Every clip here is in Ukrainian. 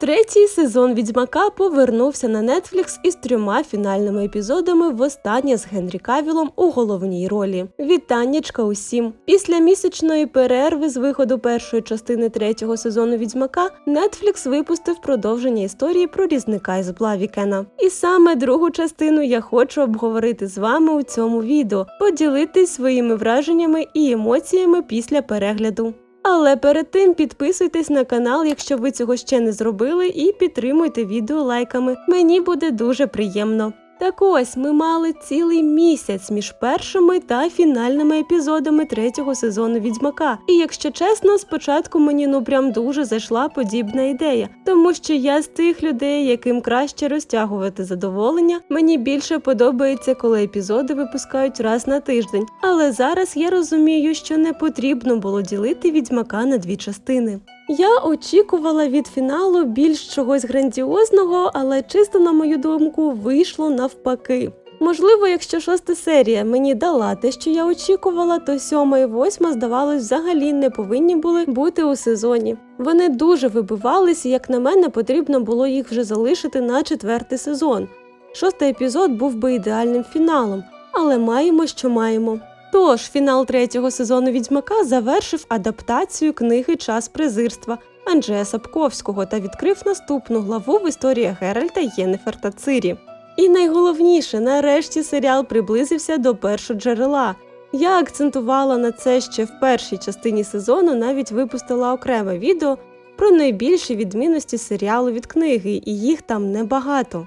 Третій сезон Відьмака повернувся на Netflix із трьома фінальними епізодами. Востаннє з Генрі Кавілом у головній ролі. Вітаннячка усім! Після місячної перерви з виходу першої частини третього сезону Відьмака Netflix випустив продовження історії про різника із Блавікена. І саме другу частину я хочу обговорити з вами у цьому відео, поділитись своїми враженнями і емоціями після перегляду. Але перед тим підписуйтесь на канал, якщо ви цього ще не зробили, і підтримуйте відео лайками. Мені буде дуже приємно. Так ось ми мали цілий місяць між першими та фінальними епізодами третього сезону Відьмака. І якщо чесно, спочатку мені ну прям дуже зайшла подібна ідея, тому що я з тих людей, яким краще розтягувати задоволення. Мені більше подобається, коли епізоди випускають раз на тиждень. Але зараз я розумію, що не потрібно було ділити відьмака на дві частини. Я очікувала від фіналу більш чогось грандіозного, але чисто на мою думку вийшло навпаки. Можливо, якщо шоста серія мені дала те, що я очікувала, то сьома і восьма, здавалось, взагалі не повинні були бути у сезоні. Вони дуже вибивались, і як на мене, потрібно було їх вже залишити на четвертий сезон. Шостий епізод був би ідеальним фіналом, але маємо, що маємо. Тож фінал третього сезону Відьмака завершив адаптацію книги Час презирства Анджея Сапковського та відкрив наступну главу в історії Геральта, Єнефер та Цирі. І найголовніше, нарешті серіал приблизився до першоджерела. Я акцентувала на це ще в першій частині сезону, навіть випустила окреме відео про найбільші відмінності серіалу від книги, і їх там небагато.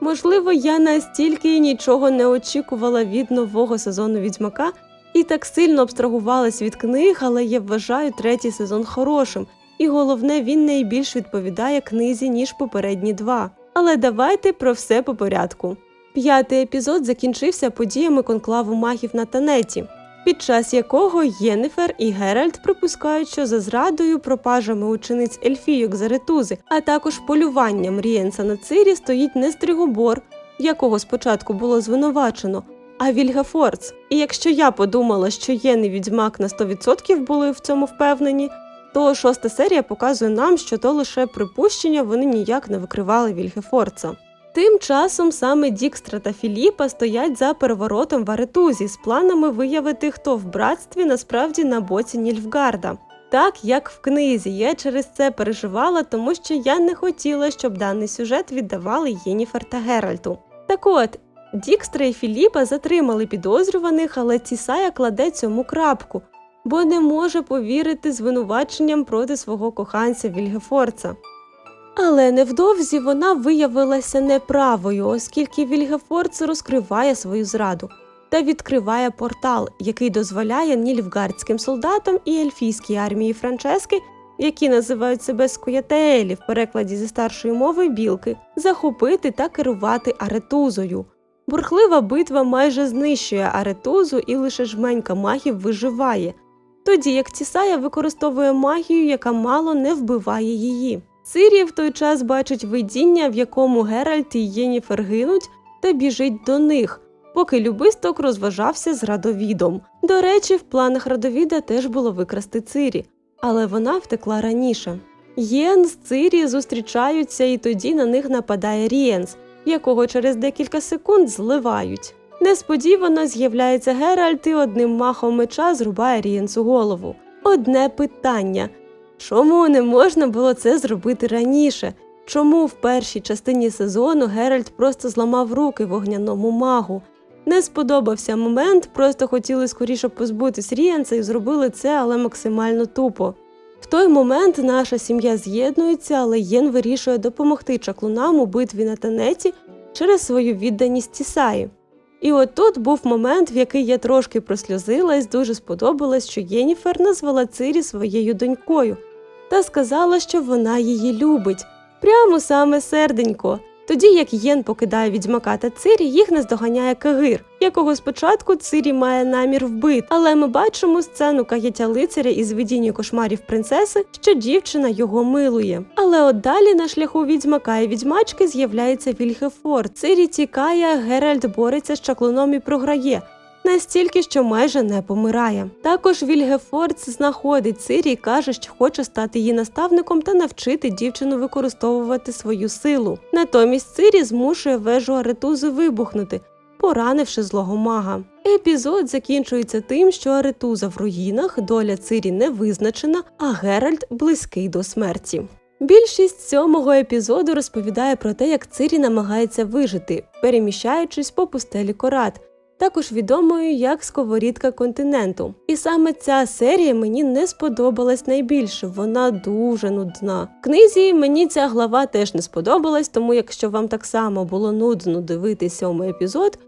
Можливо, я настільки нічого не очікувала від нового сезону Відьмака і так сильно абстрагувалась від книг, але я вважаю третій сезон хорошим, і головне, він найбільш відповідає книзі, ніж попередні два. Але давайте про все по порядку. П'ятий епізод закінчився подіями конклаву магів на Танеті, під час якого Єнефер і Геральт припускають, що за зрадою, пропажами учениць Ельфійок Заретузи, а також полюванням Рієнса на Цирі стоїть не Стригобор, якого спочатку було звинувачено, а Вільгафорц. І якщо я подумала, що Єн і відьмак на 100% були в цьому впевнені, то шоста серія показує нам, що то лише припущення вони ніяк не викривали Вільгефорца. Тим часом саме Дікстра та Філіпа стоять за переворотом в Аретузі з планами виявити, хто в братстві насправді на боці Нільфгарда. Так як в книзі, я через це переживала, тому що я не хотіла, щоб даний сюжет віддавали Єніфер та Геральту. Так от, Дікстра і Філіпа затримали підозрюваних, але Тісая кладе цьому крапку, бо не може повірити звинуваченням проти свого коханця Вільгефорца. Але невдовзі вона виявилася неправою, оскільки Вільгефорц розкриває свою зраду та відкриває портал, який дозволяє нільфгардським солдатам і ельфійській армії Франчески, які називають себе скуятеелі в перекладі зі старшої мови білки, захопити та керувати аретузою. Бурхлива битва майже знищує аретузу, і лише жменька магів виживає, тоді як Тісая використовує магію, яка мало не вбиває її. Сирія в той час бачить видіння, в якому Геральт і Єніфер гинуть, та біжить до них, поки любисток розважався з радовідом. До речі, в планах радовіда теж було викрасти Цирі, але вона втекла раніше. Єн з Цирі зустрічаються, і тоді на них нападає Рієнс, якого через декілька секунд зливають. Несподівано з'являється Геральт і одним махом меча зрубає Рієнсу голову. Одне питання. Чому не можна було це зробити раніше? Чому в першій частині сезону Геральт просто зламав руки вогняному магу? Не сподобався момент, просто хотіли скоріше позбутись Ріанса і зробили це, але максимально тупо. В той момент наша сім'я з'єднується, але Єн вирішує допомогти чаклунам у битві на танеті через свою відданість Тісаї. І от тут був момент, в який я трошки просльозилась, дуже сподобалось, що Єніфер назвала Цирі своєю донькою та сказала, що вона її любить. Прямо саме серденько. Тоді як Єн покидає відьмака та Цирі, їх наздоганяє Кагир, якого спочатку Цирі має намір вбити, але ми бачимо сцену каяття лицаря із видіння кошмарів принцеси, що дівчина його милує. Але от далі на шляху відьмака і відьмачки з'являється Вільгефор. Цирі тікає, Геральт бореться з чаклуном і програє. Настільки, що майже не помирає. Також Вільгефордс знаходить Цирі і каже, що хоче стати її наставником та навчити дівчину використовувати свою силу. Натомість Цирі змушує вежу Аретузи вибухнути, поранивши злого мага. Епізод закінчується тим, що Аретуза в руїнах, доля Цирі не визначена, а Геральт близький до смерті. Більшість сьомого епізоду розповідає про те, як Цирі намагається вижити, переміщаючись по пустелі Корат, також відомою як сковорідка континенту. І саме ця серія мені не сподобалась найбільше, вона дуже нудна. В книзі мені ця глава теж не сподобалась, тому якщо вам так само було нудно дивитися сьомий епізод,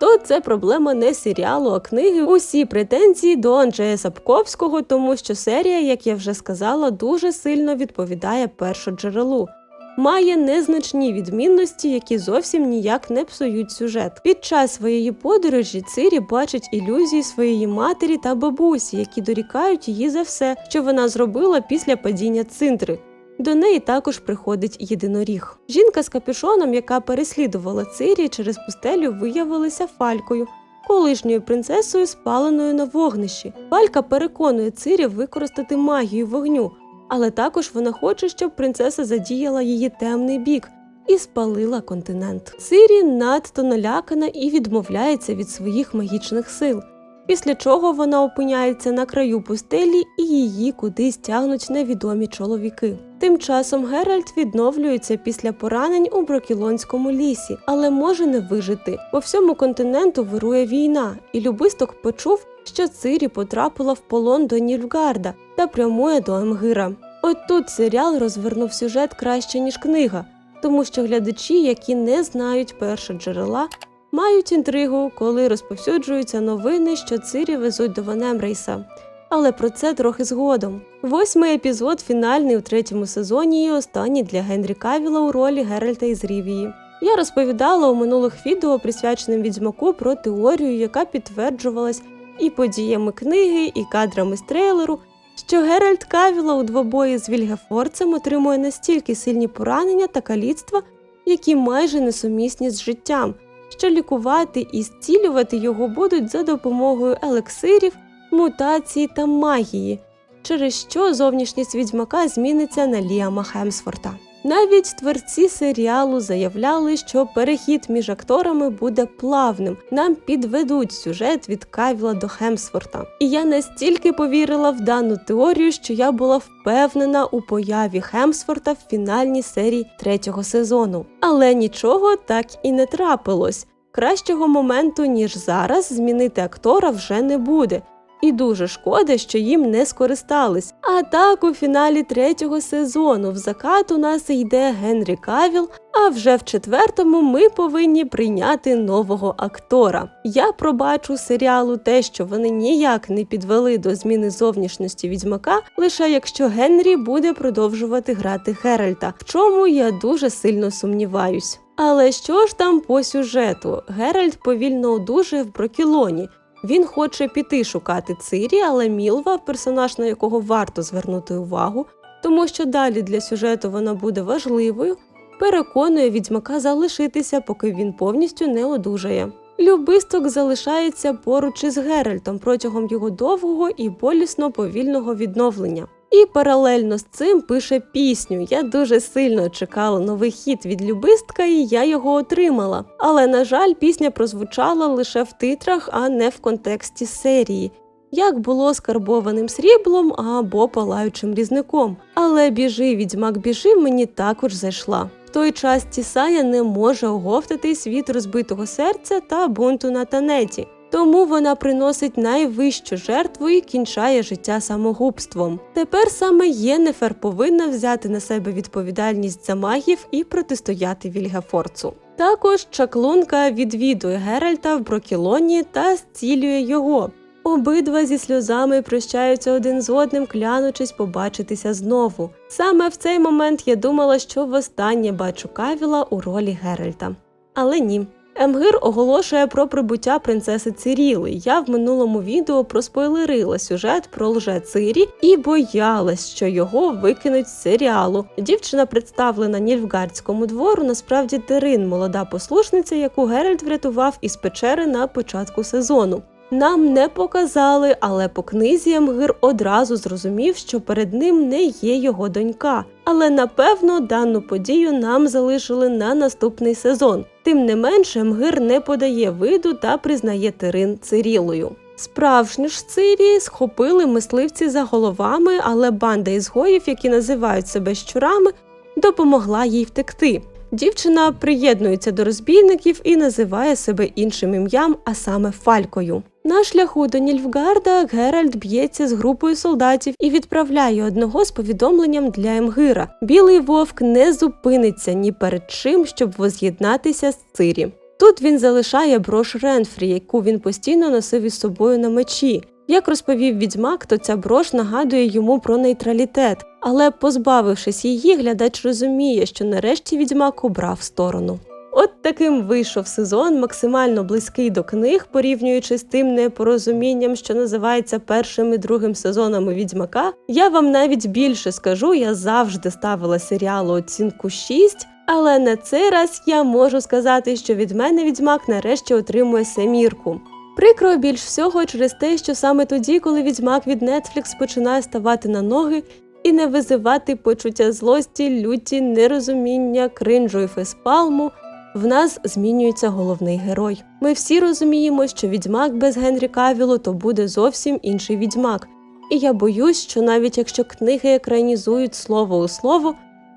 то це проблема не серіалу, а книги. Усі претензії до Анджея Сапковського, тому що серія, як я вже сказала, дуже сильно відповідає першоджерелу. Має незначні відмінності, які зовсім ніяк не псують сюжет. Під час своєї подорожі Цирі бачить ілюзії своєї матері та бабусі, які дорікають її за все, що вона зробила після падіння цинтри. До неї також приходить єдиноріг. Жінка з капюшоном, яка переслідувала Цирі через пустелю, виявилася фалькою, колишньою принцесою, спаленою на вогнищі. Фалька переконує Цирі використати магію вогню, але також вона хоче, щоб принцеса задіяла її темний бік. І спалила континент. Цирі надто налякана і відмовляється від своїх магічних сил після чого вона опиняється на краю пустелі і її кудись тягнуть невідомі чоловіки. Тим часом Геральт відновлюється після поранень у Брокілонському лісі, але може не вижити. По всьому континенту вирує війна, і Любисток почув, що Цирі потрапила в полон до Нільфгарда та прямує до Емгира. От тут серіал розвернув сюжет краще ніж книга, тому що глядачі, які не знають першоджерела, мають інтригу, коли розповсюджуються новини, що Цирі везуть до Ванемрейса. Але про це трохи згодом. Восьмий епізод, фінальний у третьому сезоні, і останній для Генрі Кавіла у ролі Геральта із Рівії. Я розповідала у минулих відео, присвяченим відьмаку, про теорію, яка підтверджувалась і подіями книги, і кадрами з трейлеру, що Геральт Кавіла у двобої з Вільгефорцем отримує настільки сильні поранення та каліцтва, які майже несумісні з життям що лікувати і зцілювати його будуть за допомогою елексирів, мутації та магії, через що зовнішність відьмака зміниться на Ліама Хемсфорта. Навіть творці серіалу заявляли, що перехід між акторами буде плавним, нам підведуть сюжет від Кавіла до Хемсфорта. І я настільки повірила в дану теорію, що я була впевнена у появі Хемсфорта в фінальній серії третього сезону. Але нічого так і не трапилось. Кращого моменту, ніж зараз, змінити актора вже не буде. І дуже шкода, що їм не скористались. А так у фіналі третього сезону в закат у нас йде Генрі Кавіл, а вже в четвертому ми повинні прийняти нового актора. Я пробачу серіалу те, що вони ніяк не підвели до зміни зовнішності відьмака, лише якщо Генрі буде продовжувати грати Геральта, в чому я дуже сильно сумніваюсь. Але що ж там по сюжету? Геральт повільно одужує в Брокілоні. Він хоче піти шукати Цирі, але Мілва, персонаж, на якого варто звернути увагу, тому що далі для сюжету вона буде важливою, переконує відьмака залишитися, поки він повністю не одужає. Любисток залишається поруч із Геральтом протягом його довгого і болісно повільного відновлення. І паралельно з цим пише пісню. Я дуже сильно чекала новий хіт від Любистка, і я його отримала. Але, на жаль, пісня прозвучала лише в титрах, а не в контексті серії. Як було скарбованим сріблом або палаючим різником. Але біжи, відьмак біжи, мені також зайшла. В той час Тісая не може оговтатись від розбитого серця та бунту на танеті тому вона приносить найвищу жертву і кінчає життя самогубством. Тепер саме Єнефер повинна взяти на себе відповідальність за магів і протистояти Вільгафорцу. Також чаклунка відвідує Геральта в Брокілоні та зцілює його. Обидва зі сльозами прощаються один з одним, клянучись побачитися знову. Саме в цей момент я думала, що востаннє бачу Кавіла у ролі Геральта. Але ні. Емгир оголошує про прибуття принцеси Циріли. Я в минулому відео проспойлерила сюжет про лже Цирі і боялась, що його викинуть з серіалу. Дівчина представлена Нільфгардському двору, насправді Терин, молода послушниця, яку Геральт врятував із печери на початку сезону. Нам не показали, але по книзі Емгир одразу зрозумів, що перед ним не є його донька. Але напевно дану подію нам залишили на наступний сезон. Тим не менше, Емгир не подає виду та признає Тирин Цирілою. Справжню ж Цирі схопили мисливці за головами, але банда ізгоїв, які називають себе щурами, допомогла їй втекти. Дівчина приєднується до розбійників і називає себе іншим ім'ям, а саме Фалькою. На шляху до Нільфгарда Геральт б'ється з групою солдатів і відправляє одного з повідомленням для Емгира. Білий вовк не зупиниться ні перед чим, щоб воз'єднатися з Цирі. Тут він залишає брош Ренфрі, яку він постійно носив із собою на мечі. Як розповів відьмак, то ця брош нагадує йому про нейтралітет, але позбавившись її, глядач розуміє, що нарешті відьмак обрав сторону. От таким вийшов сезон, максимально близький до книг, порівнюючи з тим непорозумінням, що називається першим і другим сезонами відьмака. Я вам навіть більше скажу, я завжди ставила серіалу оцінку 6, але на цей раз я можу сказати, що від мене відьмак нарешті отримує семірку. Прикро більш всього через те, що саме тоді, коли відьмак від Netflix починає ставати на ноги і не визивати почуття злості, люті, нерозуміння, кринжу і феспалму, в нас змінюється головний герой. Ми всі розуміємо, що відьмак без Генрі Кавілу то буде зовсім інший відьмак. І я боюсь, що навіть якщо книги екранізують слово у слово,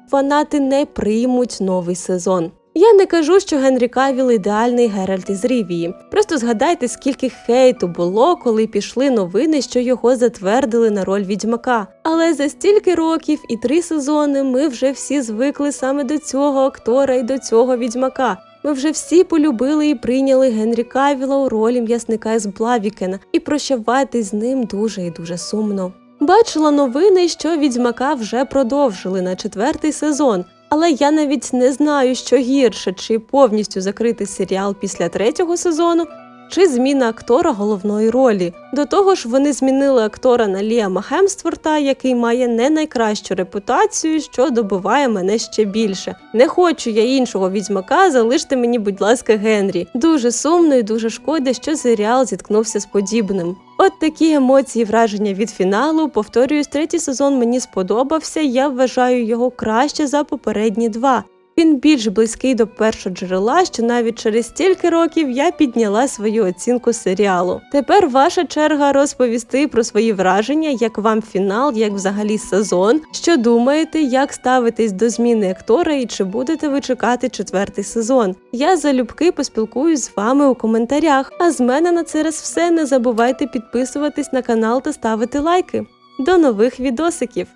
фанати не приймуть новий сезон. Я не кажу, що Генрі Кавіл ідеальний Геральт із Рівії. Просто згадайте, скільки хейту було, коли пішли новини, що його затвердили на роль відьмака. Але за стільки років і три сезони ми вже всі звикли саме до цього актора і до цього відьмака. Ми вже всі полюбили і прийняли Генрі Кавіла у ролі м'ясника із Блавікена, і прощавати з ним дуже і дуже сумно. Бачила новини, що відьмака вже продовжили на четвертий сезон. Але я навіть не знаю, що гірше, чи повністю закрити серіал після третього сезону, чи зміна актора головної ролі. До того ж, вони змінили актора на Ліама Хемстворта, який має не найкращу репутацію, що добиває мене ще більше. Не хочу я іншого відьмака, залиште мені, будь ласка, Генрі. Дуже сумно і дуже шкода, що серіал зіткнувся з подібним. От такі емоції, враження від фіналу. Повторююсь, третій сезон мені сподобався. Я вважаю його краще за попередні два. Він більш близький до першого джерела, що навіть через стільки років я підняла свою оцінку серіалу. Тепер ваша черга розповісти про свої враження, як вам фінал, як взагалі сезон. Що думаєте, як ставитесь до зміни актора і чи будете ви чекати четвертий сезон? Я залюбки поспілкуюсь з вами у коментарях. А з мене на це раз все. Не забувайте підписуватись на канал та ставити лайки. До нових відосиків!